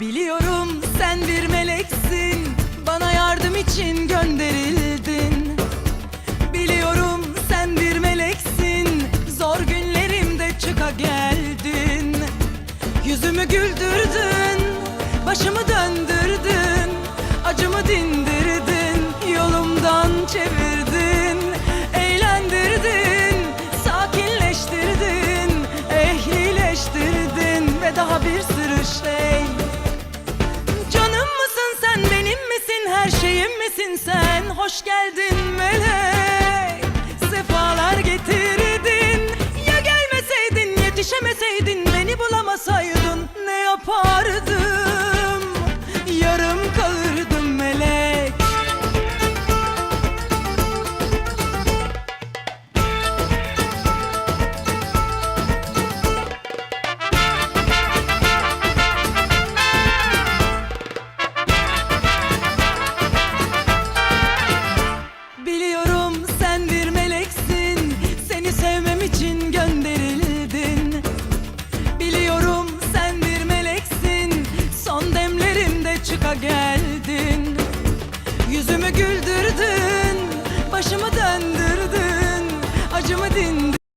Biliyorum sen bir meleksin Bana yardım için gönderildin. Biliyorum sen bir meleksin Zor günlerimde çıka geldin. Yüzümü güldürdün Başımı döndürdün Acımı dindirdin Yolumdan çevirdin. Eğlendirdin Sakinleştirdin Ehlileştirdin Ve daha bir sürü şey misin sen? Hoş geldin melek Sefalar getirdin Ya gelmeseydin yetişemeseydin Beni bulamasaydın ne yapardın? geldin. Yüzümü güldün